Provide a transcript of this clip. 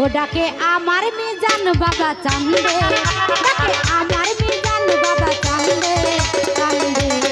ও ডাকে আমার মেজান বাবা চান্দে ডাকে আমার মেজান বাবা চান্দে চান্দে।